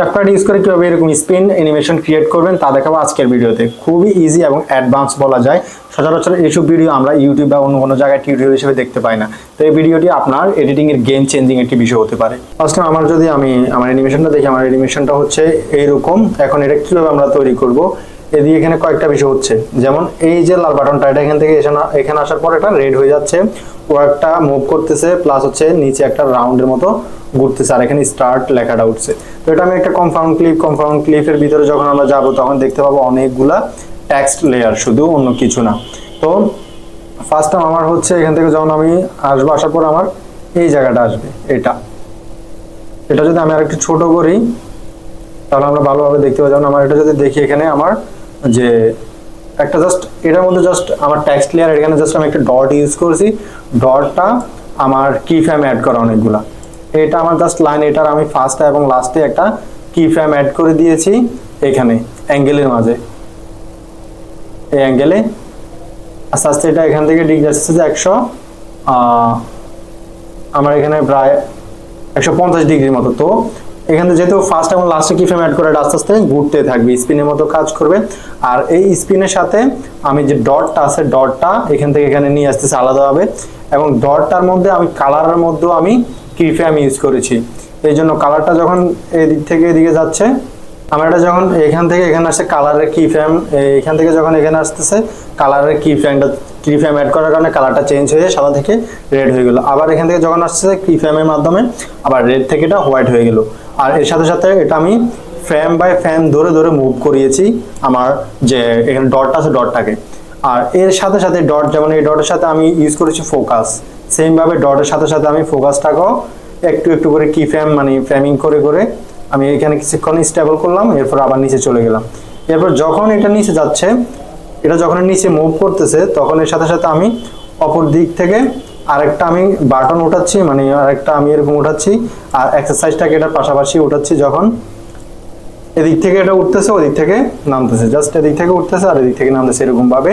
ক্যাপকার্ড use করে কীভাবে এরকম স্পিন অ্যানিমেশন ক্রিয়েট করবেন তা দেখাবো আজকের ভিডিওতে। খুবই ইজি এবং অ্যাডভান্স বলা যায়। সচরাচর এইসব ভিডিও আমরা ইউটিউব বা অন্য কোনো জায়গায় টিউটোরিয়াল হিসেবে দেখতে পাই না। তো এই ভিডিওটি আপনার এডিটিংয়ের গেম চেঞ্জিং একটি বিষয় হতে পারে। ফার্স্ট আমার যদি আমি আমার অ্যানিমেশনটা দেখি, আমার অ্যানিমেশনটা হচ্ছে এইরকম। এখন এটা কীভাবে আমরা তৈরি করব? এদিকে এখানে কয়েকটা বিষয় হচ্ছে। যেমন এই যে লাল বাটনটা, এটা এখান থেকে এখানে আসার পর এটা রেড হয়ে যাচ্ছে। ও একটা মুভ করতেছে প্লাস হচ্ছে নিচে একটা রাউন্ডের মতো ঘুরতেছে, আর এখানে স্টার্ট লেখাটা উঠছে। তো এটা আমি একটা কনফার্ম ক্লিপ কনফার্ম ক্লিপের ভিতরে যখন আমরা যাব, তখন দেখতে পাবো অনেকগুলা টেক্সট লেয়ার শুধু অন্য কিছু না। তো ফার্স্ট টাইম আমার হচ্ছে এখান থেকে যখন আমি আসব, আসার পর আমার এই জায়গাটা আসবে, এটা। এটা যদি আমি আরেকটু ছোট করি, তাহলে আমরা ভালোভাবে দেখতে পাবো। যেমন আমার এটা যদি দেখি এখানে, আমার যে একটা জাস্ট এটার মধ্যে জাস্ট আমার টেক্সট লেয়ার এখানে জাস্ট আমি একটা ডট ইউজ করেছি। ডটটা আমার কি ফ্রেম অ্যাড করা অনেকগুলা। এটা আমার জাস্ট লাইন এটার আমি ফার্স্টে এবং লাস্টে একটা কি ফ্রেম অ্যাড করে দিয়েছি এখানে অ্যাঙ্গেলের মাঝে। এই অ্যাঙ্গেলে আস্তে আস্তে এটা এখান থেকে ডিগ্রি আসছে যে একশো আমার এখানে প্রায় একশো পঞ্চাশ ডিগ্রির মতো। তো এখানে যেহেতু ফার্স্ট এবং লাস্টে কি ফ্রেম অ্যাড করে আস্তে আস্তে ঘুরতে থাকবে স্পিনের মতো কাজ করবে। আর এই স্পিনের সাথে আমি যে ডটটা আছে ডটটা এখান থেকে এখানে নিয়ে আসতেছে আলাদাভাবে এবং ডটটার মধ্যে আমি কালারের মধ্যেও আমি কি ফ্রেম ইউজ করেছি। এই জন্য কালারটা যখন এদিক থেকে এদিকে যাচ্ছে, আমার এটা যখন এখান থেকে এখানে আসছে কালারের কি ফ্রেম এখান থেকে যখন এখানে আসতেছে কালারের কি ফ্রেমটা কি ফ্রেম অ্যাড করার কারণে কালারটা চেঞ্জ হয়ে সাদা থেকে রেড হয়ে গেল। আবার এখান থেকে যখন আসছে কি ফ্রেমের মাধ্যমে, আবার রেড থেকে এটা হোয়াইট হয়ে গেল। আর এর সাথে সাথে এটা আমি ফ্রেম বাই ফ্রেম ধরে ধরে মুভ করিয়েছি আমার যে এখানে ডটটা আছে ডটটাকে আর এর সাথে সাথে ডট যেমন এই ডটের সাথে আমি ইউজ করেছি ফোকাস সেম ভাবে ডটের সাথে সাথে আমি ফোকাসটাকেও একটু একটু করে কি ফ্রেম মানে ফ্রেমিং করে করে আমি এখানে কিছুক্ষণ স্টেবল করলাম, এরপর আবার নিচে চলে গেলাম। এরপর যখন এটা নিচে যাচ্ছে, এটা যখন নিচে মুভ করতেছে, তখন এর সাথে সাথে আমি অপর দিক থেকে আরেকটা আমি বাটন উঠাচ্ছি মানে আরেকটা আমি এরকম উঠাচ্ছি, আর এক্সারসাইজটাকে এটার পাশাপাশি উঠাচ্ছি যখন এদিক থেকে এটা উঠতেছে, ওদিক থেকে নামতেছে জাস্ট এদিক থেকে উঠতেছে আর এদিক থেকে নামতেছে এরকম ভাবে